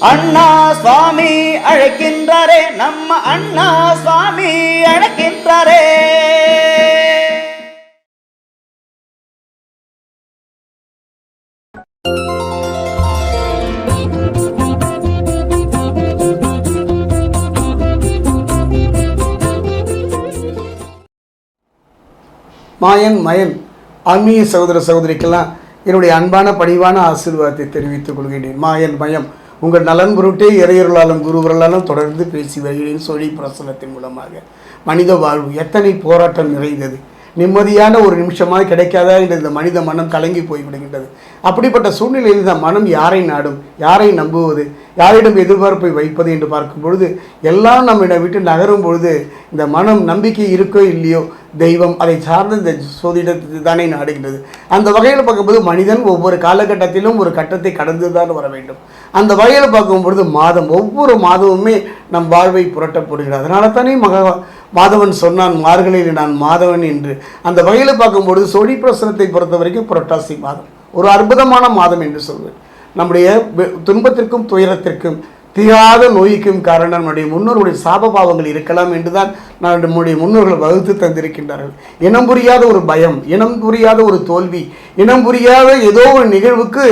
அண்ணா சுவாமி அழைக்கின்றாரே நம்ம அண்ணா சுவாமி அழைக்கின்றாரே. மாயன் மயன் ஆன்மீக சகோதர சகோதரிக்கெல்லாம் என்னுடைய அன்பான பணிவான ஆசீர்வாதத்தை தெரிவித்துக் கொள்கின்றேன். மாயன் மயம் உங்கள் நலன் பொருட்டே இறையருளாலும் குருவர்களாலும் தொடர்ந்து பேசி வருகிறேன் சொல்லி பிரசனத்தின் மூலமாக. மனித வாழ்வு எத்தனை போராட்டம் நிறைந்தது. நிம்மதியான ஒரு நிமிஷமாக கிடைக்காதா என்று இந்த மனித மனம் கலங்கி போய்விடுகின்றது. அப்படிப்பட்ட சூழ்நிலையில் தான் மனம் யாரை நாடும் யாரை நம்புவது யாரிடம் எதிர்பார்ப்பை வைப்பது என்று பார்க்கும் பொழுது எல்லாம் நம்மிடம் விட்டு நகரும் பொழுது இந்த மனம் நம்பிக்கை இருக்கோ இல்லையோ தெய்வம் அதை சார்ந்த இந்த சோதிடத்தை தானே நாடுகின்றது. அந்த வகையில் பார்க்கும்போது மனிதன் ஒவ்வொரு காலகட்டத்திலும் ஒரு கட்டத்தை கடந்து தான் வர வேண்டும். அந்த வகையில் பார்க்கும் பொழுது மாதம் ஒவ்வொரு மாதமுமே நம் வாழ்வை புரட்டப்படுகிறது. அதனால தானே மகா மாதவன் சொன்னான் மார்கழியில் நான் மாதவன் என்று. அந்த வகையில் பார்க்கும்பொழுது சோழி பிரசனத்தை பொறுத்த வரைக்கும் புரட்டாசி மாதம். ஒரு அற்புதமான மாதம் என்று சொல்வேன். நம்முடைய துன்பத்திற்கும் துயரத்திற்கும் தீராத நோய்க்கும் காரணம் நம்முடைய முன்னோர்களுடைய சாப பாவங்கள் இருக்கலாம் என்றுதான் நான் நம்முடைய முன்னோர்கள் வகுத்து தந்திருக்கின்றார்கள். இனம் புரியாத ஒரு பயம் இனம் புரியாத ஒரு தோல்வி இனம் புரியாத ஏதோ ஒரு நிகழ்வுக்கு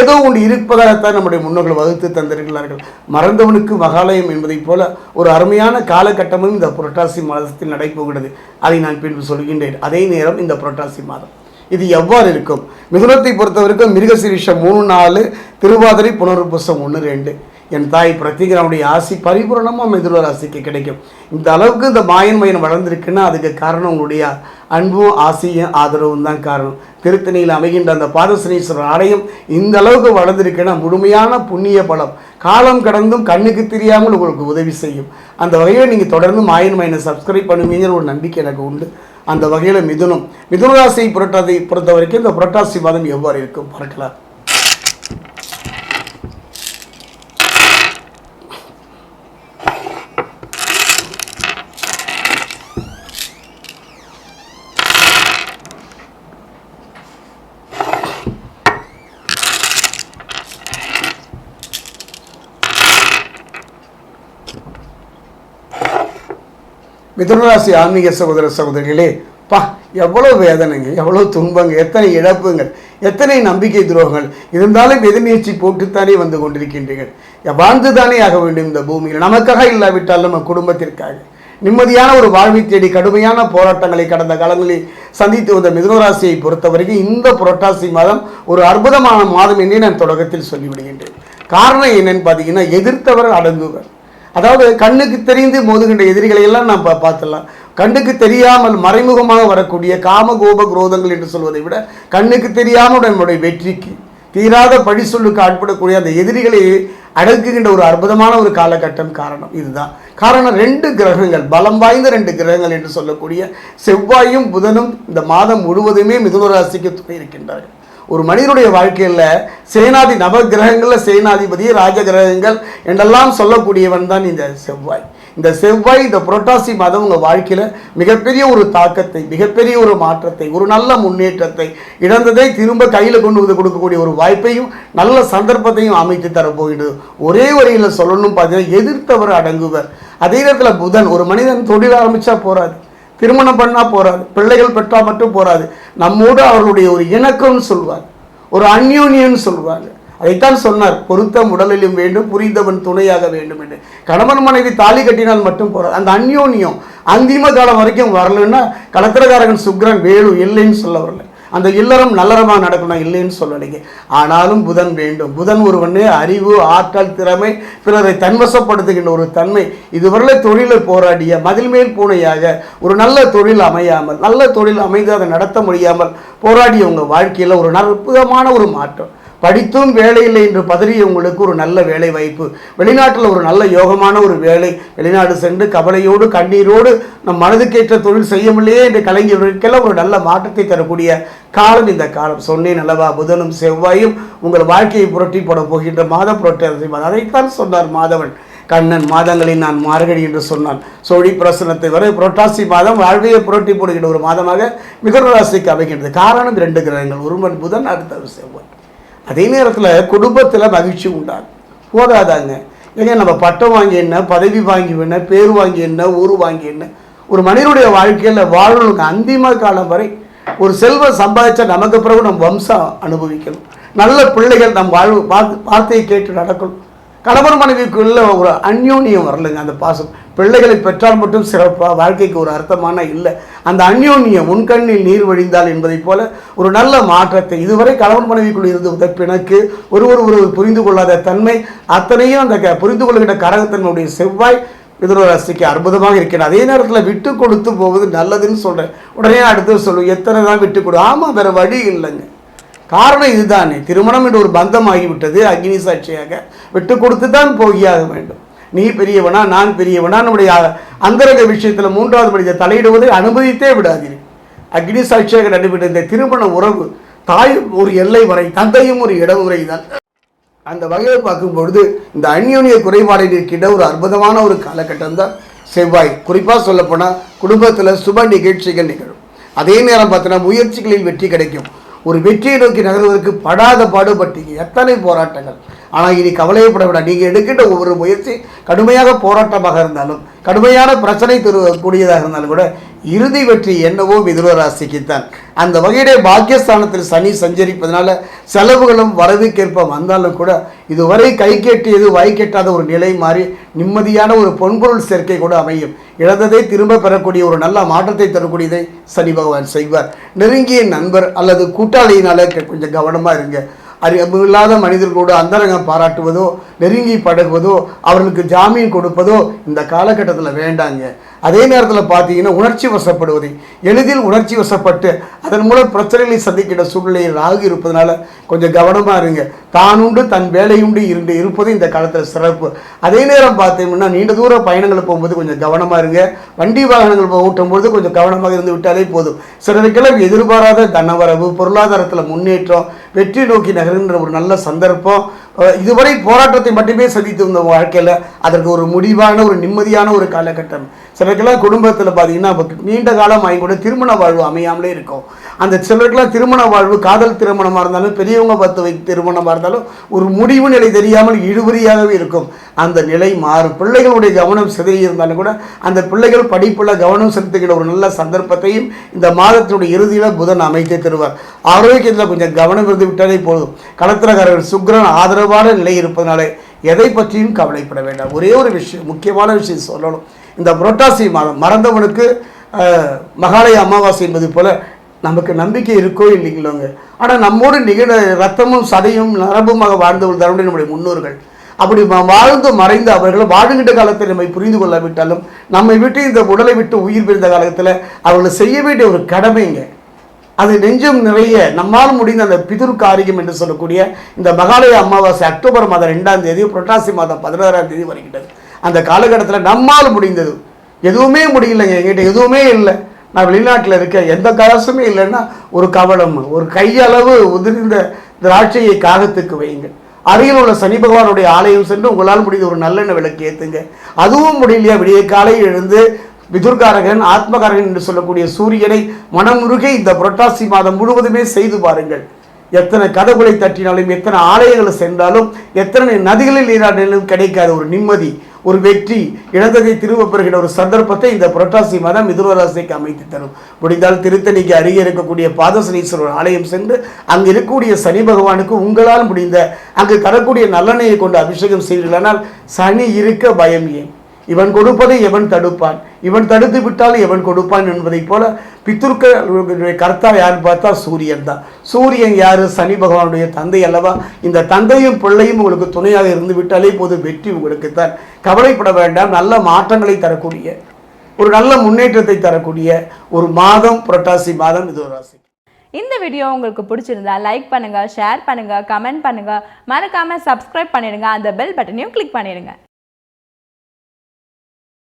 ஏதோ ஒன்று இருப்பதாகத்தான் நம்முடைய முன்னோர்கள் வகுத்து தந்திருக்கிறார்கள். மறந்தவனுக்கு மகாலயம் என்பதைப் போல ஒரு அருமையான காலகட்டமும் இந்த புரட்டாசி மாதத்தில் நடைபோகிறது. அதை நான் பின்பு சொல்கின்றேன். அதே நேரம் இந்த புரட்டாசி மாதம். இது எவ்வாறு இருக்கும்? மிதுனத்தை பொறுத்தவரைக்கும் மிருகசிரீஷம் மூணு நாலு திருவாதிரை புனர்புசம் ஒன்று ரெண்டு. என் தாய் பிரத்திகரனுடைய ஆசி பரிபூரணமாக மிதுன ராசிக்கு கிடைக்கும். இந்த அளவுக்கு இந்த மாயன் மயன் வளர்ந்துருக்குன்னா அதுக்கு காரணம் உங்களுடைய அன்பும் ஆசையும் ஆதரவும் தான் காரணம். திருத்தணியில் அமைகின்ற அந்த பாதசனீஸ்வரர் ஆலயம் இந்த அளவுக்கு வளர்ந்துருக்குன்னா முழுமையான புண்ணிய பலம். காலம் கடந்தும் கண்ணுக்கு தெரியாமல் உங்களுக்கு உதவி செய்யும். அந்த வகையில் நீங்கள் தொடர்ந்து மாயன் மயனை சப்ஸ்கிரைப் பண்ணுவீங்கிற ஒரு நம்பிக்கை எனக்கு உண்டு. அந்த வகையில் மிதுனம். மிதுன ராசியை புரட்டாதை பொறுத்த வரைக்கும் இந்த புரட்டாசி மாதம் எவ்வாறு இருக்கும்? பார்க்கலாம். மிதுனராசி ஆன்மீக சகோதர சகோதரிகளே பா எவ்வளோ வேதனைங்க எவ்வளோ துன்பங்க எத்தனை இழப்புங்கள் எத்தனை நம்பிக்கை துரோகங்கள் இருந்தாலும் எதிர்நீச்சி போட்டுத்தானே வந்து கொண்டிருக்கின்றீர்கள். வாழ்ந்து தானே ஆக வேண்டும் இந்த பூமியில். நமக்காக இல்லாவிட்டால் நம்ம குடும்பத்திற்காக. நிம்மதியான ஒரு வாழ்வை தேடி கடுமையான போராட்டங்களை கடந்த காலங்களில் சந்தித்து வந்த மிதுனராசியை பொறுத்தவரைக்கும் இந்த புரட்டாசி மாதம் ஒரு அற்புதமான மாதம் என்றே நான் தொடக்கத்தில் சொல்லிவிடுகின்றேன். காரணம் என்னன்னு பார்த்தீங்கன்னா எதிர்த்தவர் அடங்குவர். அதாவது கண்ணுக்கு தெரிந்து மோதுகின்ற எதிரிகளை எல்லாம் நாம் பார்த்துடலாம். கண்ணுக்கு தெரியாமல் மறைமுகமாக வரக்கூடிய காம கோப குரோதங்கள் என்று சொல்வதை விட கண்ணுக்கு தெரியாமல் நம்முடைய வெற்றிக்கு தீராத பழி சொல்லுக்கு ஆட்படக்கூடிய அந்த எதிரிகளை அடக்குகின்ற ஒரு அற்புதமான ஒரு காலகட்டம் காரணம் இதுதான். காரணம் ரெண்டு கிரகங்கள் பலம் வாய்ந்த ரெண்டு கிரகங்கள் என்று சொல்லக்கூடிய செவ்வாயும் புதனும் இந்த மாதம் முழுவதுமே மிதுன ராசிக்கு துணை இருக்கின்றார்கள். ஒரு மனிதனுடைய வாழ்க்கையில் சேனாதி நவ கிரகங்களில் சேனாதிபதி ராஜ கிரகங்கள் என்றெல்லாம் சொல்லக்கூடியவன் தான் இந்த செவ்வாய். இந்த செவ்வாய் இந்த புரட்டாசி மாதம் உங்கள் வாழ்க்கையில் மிகப்பெரிய ஒரு தாக்கத்தை மிகப்பெரிய ஒரு மாற்றத்தை ஒரு நல்ல முன்னேற்றத்தை இழந்ததை திரும்ப கையில் கொண்டு வந்து கொடுக்கக்கூடிய ஒரு வாய்ப்பையும் நல்ல சந்தர்ப்பத்தையும் அமைத்து தரப்போகின்றது ஒரே வரியில் சொல்லணும் பார்த்தீங்கன்னா எதிர்த்தவர் அடங்குவர். அதே நேரத்தில் புதன் ஒரு மனிதன் தொழில் ஆரம்பித்தா போகாது திருமணம் பண்ணால் போறாது. பிள்ளைகள் பெற்றால் மட்டும் போகாது நம்மோடு அவர்களுடைய ஒரு இணக்கம்னு சொல்வார். ஒரு அந்யோன்யம்னு சொல்வாங்க அதைத்தான் சொன்னார். பொருத்தம் உடலிலும் வேண்டும் புரிந்தவன் துணையாக வேண்டும் என்று. கணவன் மனைவி தாலி கட்டினால் மட்டும் போறாது அந்த அந்யோன்யம் அந்திம காலம் வரைக்கும் வரலன்னா கலத்திரகாரகன் சுக்கிரன் வேலு இல்லைன்னு சொல்ல வரல. அந்த இல்லறம் நல்லறமாக நடக்கணும் இல்லைன்னு சொல்லலைங்க. ஆனாலும் புதன் வேண்டும். புதன் ஒருவனே அறிவு ஆற்றல் திறமை பிறரை தன்வசப்படுத்துகின்ற ஒரு தன்மை. இதுவரை தொழிலை போராடிய மதில் மேல் பூனையாக ஒரு நல்ல தொழில் அமையாமல் நல்ல தொழில் அமைந்து அதை நடத்த முடியாமல் போராடிய உங்கள் வாழ்க்கையில் ஒரு அற்புதமான ஒரு மாற்றம். படித்தும் வேலை இல்லை என்று பதறிய உங்களுக்கு ஒரு நல்ல வேலை வாய்ப்பு வெளிநாட்டில் ஒரு நல்ல யோகமான ஒரு வேலை. வெளிநாடு சென்று கவலையோடு கண்ணீரோடு நம் மனதுக்கேற்ற தொழில் செய்ய முடியலையே என்று கலைஞர்களுக்கெல்லாம் ஒரு நல்ல மாற்றத்தை தரக்கூடிய காலம் இந்த காலம். சொன்னேன் அல்லவா புதனும் செவ்வாயும் உங்கள் வாழ்க்கையை புரட்டி போட போகின்ற மாத புரட்டி அதைத்தான் சொன்னார் மாதவன். கண்ணன் மாதங்களில் நான் மார்கழி என்று சொன்னான். சோழி பிரசனத்தை வரை புரட்டாசி மாதம் வாழ்வையை புரட்டி போடுகின்ற ஒரு மாதமாக மிகராசிக்கு ராசிக்கு அமைகின்றது. காரணம் இரண்டு கிரகங்கள். ஒருவன் புதன் அடுத்தவர் செவ்வாய். அதே நேரத்தில் குடும்பத்தில் மகிழ்ச்சி உண்டாகும். போதாதாங்க ஏங்க நம்ம பட்டம் வாங்கி என்ன பதவி வாங்கி என்ன பேர் வாங்கி என்ன ஊர் வாங்கி என்ன ஒரு மனிதனுடைய வாழ்க்கையில் வாழணுங்க அந்திம காலம் வரை ஒரு செல்வம் சம்பாதிச்சா நமக்கு பிறகு நம் வம்சம் அனுபவிக்கணும். நல்ல பிள்ளைகள் நம் வாழ்வு வார்த்தையை கேட்டு நடக்கணும். கணவன் மனைவிக்குள்ள ஒரு அந்யோன்யம் வரலைங்க. அந்த பாசம். பிள்ளைகளை பெற்றால் மட்டும் சிறப்பாக வாழ்க்கைக்கு ஒரு அர்த்தமான இல்லை. அந்த அந்யோன்யம் உன்கண்ணில் நீர் வழிந்தால் என்பதைப் போல ஒரு நல்ல மாற்றத்தை இதுவரை கணவன் மனைவிக்குள் இருந்து வந்த பிணக்கு ஒருவர் ஒருவர் புரிந்து கொள்ளாத தன்மை அத்தனையும் அந்த க- புரிந்து கொள்கின்ற கரகத்தன்மையுடைய செவ்வாய் மிதுனராசிக்கு அற்புதமாக இருக்கிறது. அதே நேரத்தில் விட்டு கொடுத்து போவது நல்லதுன்னு சொல்கிறேன் உடனே அடுத்து சொல்லுவேன் எத்தனை தான் விட்டு கொடு. ஆமாம் வேறு வழி இல்லைங்க. காரணம் இதுதானே. திருமணம் என்று ஒரு பந்தம் ஆகிவிட்டது அக்னி சாட்சியாக விட்டு கொடுத்து தான் போகியாக வேண்டும். நீ பெரியவனா நான் பெரியவனா நம்முடைய அந்தரங்க விஷயத்தில் மூன்றாவது மனித தலையிடுவதை அனுமதித்தே விடாதீர்கள் அக்னி சாட்சியாக நடைபெற்ற இந்த திருமண உறவு தாய் ஒரு எல்லை வரை தந்தையும் ஒரு இடமுறை தான். அந்த வகையில் பார்க்கும்பொழுது இந்த அந்யோன்ய குறைபாடை இருக்கின்ற ஒரு அற்புதமான ஒரு காலகட்டம் தான் செவ்வாய். குறிப்பாக சொல்லப்போனால் குடும்பத்தில் சுப நிகழ்ச்சிகள் நிகழும். அதே நேரம் பார்த்தோன்னா முயற்சிகளில் வெற்றி கிடைக்கும். ஒரு வெற்றியை நோக்கி நகர்வதற்கு படாத பாடுபட்டீங்க. எத்தனை போராட்டங்கள். ஆனால் இனி கவலையப்பட வேண்டாம். நீங்கள் எடுக்கின்ற ஒவ்வொரு முயற்சி கடுமையாக போராட்டமாக இருந்தாலும் கடுமையான பிரச்சனை தருவக்கூடியதாக இருந்தாலும் கூட இறுதி வெற்றி என்னவோ மிதுன ராசிக்குத்தான். அந்த வகையிலே பாக்கியஸ்தானத்தில் சனி சஞ்சரிப்பதனால செலவுகளும் வரவுக்கேற்ப வந்தாலும் கூட இதுவரை கை கெட்டியது வாய் கெட்டாத ஒரு நிலை மாறி நிம்மதியான ஒரு பொன்பொருள் சேர்க்கை கூட அமையும். இழந்ததை திரும்ப பெறக்கூடிய ஒரு நல்ல மாற்றத்தை தரக்கூடியதை சனி பகவான் செய்வார். நெருங்கிய நண்பர் அல்லது கூட்டாளியினால கொஞ்சம் கவனமாக இருங்க. அறிவில்லாத மனிதர்களோடு அந்தரங்கம் பாராட்டுவதோ நெருங்கி பழகுவதோ அவர்களுக்கு ஜாமீன் கொடுப்பதோ இந்த காலகட்டத்தில் வேண்டாங்க. அதே நேரத்தில் பார்த்தீங்கன்னா உணர்ச்சி வசப்படுவதை எளிதில் உணர்ச்சி வசப்பட்டு அதன் மூலம் பிரச்சனைகளை சந்திக்கிற சூழ்நிலையில் ராகு இருப்பதனால கொஞ்சம் கவனமாக இருங்க. தானுண்டு தன் வேலையுண்டு இருந்து இருப்பது இந்த காலத்தில் சிறப்பு. அதே நேரம் பார்த்தீங்கன்னா நீண்ட தூர பயணங்கள் போகும்போது கொஞ்சம் கவனமாக இருங்க. வண்டி வாகனங்கள் ஓட்டும்போது கொஞ்சம் கவனமாக இருந்து விட்டாலே போதும். சிலருக்கெல்லாம் எதிர்பாராத தனவரவு பொருளாதாரத்தில் முன்னேற்றம் வெற்றி நோக்கி நகருன்ற ஒரு நல்ல சந்தர்ப்பம். இதுவரை போராட்டத்தை மட்டுமே சந்தித்து வந்த வாழ்க்கையில் அதற்கு ஒரு முடிவான ஒரு நிம்மதியான ஒரு காலகட்டம். சிலருக்கெல்லாம் குடும்பத்தில் பார்த்தீங்கன்னா நீண்ட காலம் ஆகி கூட திருமண வாழ்வு அமையாமலே இருக்கும். அந்த சிலருக்கெல்லாம் திருமண வாழ்வு காதல் திருமணமாக இருந்தாலும் பெரியவங்க பார்த்து வை திருமணமாக இருந்தாலும் ஒரு முடிவு நிலை தெரியாமல் இழுபறியாகவே இருக்கும். அந்த நிலை மாறும். பிள்ளைகளுடைய கவனம் சிதறி இருந்தாலும் கூட அந்த பிள்ளைகள் படிப்பில் கவனம் செலுத்துகிற ஒரு நல்ல சந்தர்ப்பத்தையும் இந்த மாதத்தினுடைய இறுதியில் புதன் அமைத்து தருவார். ஆரோக்கியத்தில் கொஞ்சம் கவனம் இருந்து விட்டாலே போதும். களத்திரக்காரர்கள் சுக்கிரன் ஆதரவான நிலை இருப்பதனாலே எதை பற்றியும் கவலைப்பட வேண்டாம். ஒரே ஒரு விஷயம் முக்கியமான விஷயம் சொல்லணும். இந்த புரட்டாசி மாதம் மறந்தவனுக்கு மகாலய அமாவாசை என்பது போல நமக்கு நம்பிக்கை இருக்கோ இல்லைங்களோங்க. ஆனால் நம்மோடு நிகழ ரத்தமும் சதையும் நரம்புமாக வாழ்ந்தவர்கள் தருடைய நம்முடைய முன்னோர்கள். அப்படி வாழ்ந்து மறைந்த அவர்கள் வாழுகின்ற காலத்தில் நம்மை புரிந்து கொள்ளாவிட்டாலும் நம்மை விட்டு இந்த உடலை விட்டு உயிர் பிரிந்த காலத்தில் அவர்களை செய்ய வேண்டிய ஒரு கடமைங்க. அது நெஞ்சம் நிறைய நம்மால் முடிந்த அந்த பிதுர் காரியம் என்று சொல்லக்கூடிய இந்த மகாலய அமாவாசை அக்டோபர் மாதம் ரெண்டாம் தேதி புரட்டாசி மாதம் பதினாறாம் தேதி வருகின்றது. அந்த காலகட்டத்தில் நம்மால் முடிந்தது. எதுவுமே முடியலைங்க. எங்கிட்ட எதுவுமே இல்லை. நான் வெளிநாட்டில் இருக்க எந்த காசுமே இல்லைன்னா ஒரு கவலம் ஒரு கையளவு உதிர்ந்த திராட்சையை காகத்துக்கு வையுங்கள். அருகில் உள்ள சனி பகவானுடைய ஆலயம் சென்று உங்களால் முடிந்த ஒரு நல்லெண்ணெய் விளக்கு ஏற்றுங்க அதுவும் முடியலையா? விடிய காலையில் எழுந்து விதுர்காரகன் ஆத்மகாரகன் என்று சொல்லக்கூடிய சூரியனை மனமுருகே இந்த புரட்டாசி மாதம் முழுவதுமே செய்து பாருங்கள். எத்தனை கதவுகளை தட்டினாலும் எத்தனை ஆலயங்களை சென்றாலும் எத்தனை நதிகளில் நீராடினாலும் கிடைக்காத ஒரு நிம்மதி. ஒரு வெற்றி இழந்ததை திரும்ப பெறுகிற ஒரு சந்தர்ப்பத்தை இந்த புரட்டாசி மாதம் மிதுனராசிக்கு அமைத்து தரும். முடிந்தால் திருத்தணிக்கு அருகே இருக்கக்கூடிய பாதசனீஸ்வரர் ஆலயம் சென்று அங்கு இருக்கக்கூடிய சனி பகவானுக்கு உங்களால் முடிந்த அங்கு தரக்கூடிய நல்லெண்ணையை கொண்டு அபிஷேகம் செய்வீர்களானால் சனி இருக்க பயம் ஏன்? இவன் கொடுப்பதை எவன் தடுப்பான். இவன் தடுத்து விட்டால் எவன் கொடுப்பான் என்பதைப் போல பித்துருக்க கர்த்தா யார் பார்த்தா சூரியன் தான். சூரியன் யார்? சனி பகவானுடைய தந்தை அல்லவா? இந்த தந்தையும் பிள்ளையும் உங்களுக்கு துணையாக இருந்து விட்டாலே போது வெற்றி உங்களுக்கு தான். கவலைப்பட வேண்டாம் நல்ல மாற்றங்களை தரக்கூடிய ஒரு நல்ல முன்னேற்றத்தை தரக்கூடிய ஒரு மாதம் புரட்டாசி மாதம் இது ஒரு ராசி. இந்த வீடியோ உங்களுக்கு பிடிச்சிருந்தா லைக் பண்ணுங்கள் ஷேர் பண்ணுங்கள் கமெண்ட் பண்ணுங்க. மறக்காமல் சப்ஸ்கிரைப் பண்ணிடுங்க அந்த பெல் பட்டனையும் கிளிக் பண்ணிடுங்க.